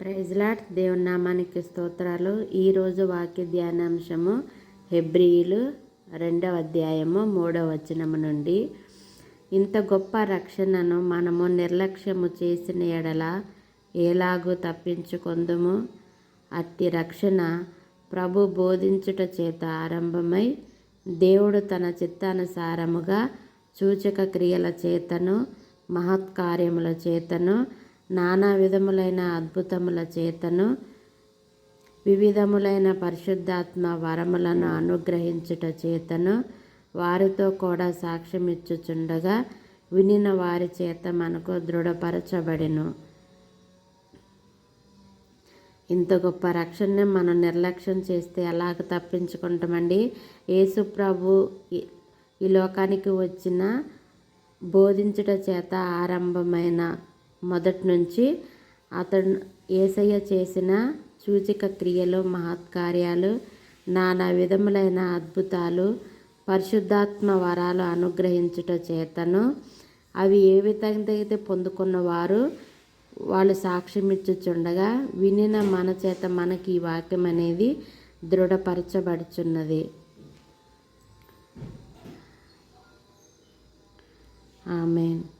ప్రైజ్లాట్ దేవునామానికి స్తోత్రాలు. ఈరోజు వాక్య ధ్యానాంశము హెబ్రియులు రెండవ అధ్యాయము మూడవ వచనము నుండి. ఇంత గొప్ప రక్షణను మనము నిర్లక్ష్యము చేసిన ఎడల ఎలాగూ తప్పించుకొందుము? అట్టి రక్షణ ప్రభు బోధించుట చేత ఆరంభమై దేవుడు తన చిత్తానుసారముగా సూచక క్రియల చేతను మహత్కార్యముల చేతను నానా విధములైన అద్భుతముల చేతను వివిధములైన పరిశుద్ధాత్మ వరములను అనుగ్రహించుట చేతను వారితో కూడా సాక్ష్యమిచ్చుచుండగా వినిన వారి చేత మనకు దృఢపరచబడిను. ఇంత గొప్ప రక్షణని మనం నిర్లక్ష్యం చేస్తే ఎలాగ తప్పించుకుంటామండి? యేసు ప్రభు ఈ లోకానికి వచ్చిన బోధించుట చేత ఆరంభమైన మొదటి నుంచి అతను ఏసయ్య చేసిన సూచిక క్రియలు మహత్కార్యాలు నానా విధములైన అద్భుతాలు పరిశుద్ధాత్మ వరాలు అనుగ్రహించుట చేతను. అవి ఏ విధంగా అయితే పొందుకున్న వారు వాళ్ళు సాక్ష్యమిచ్చుచుండగా వినిన మన చేత మనకి ఈ వాక్యం అనేది దృఢపరచబడుచున్నది. ఆమెన్.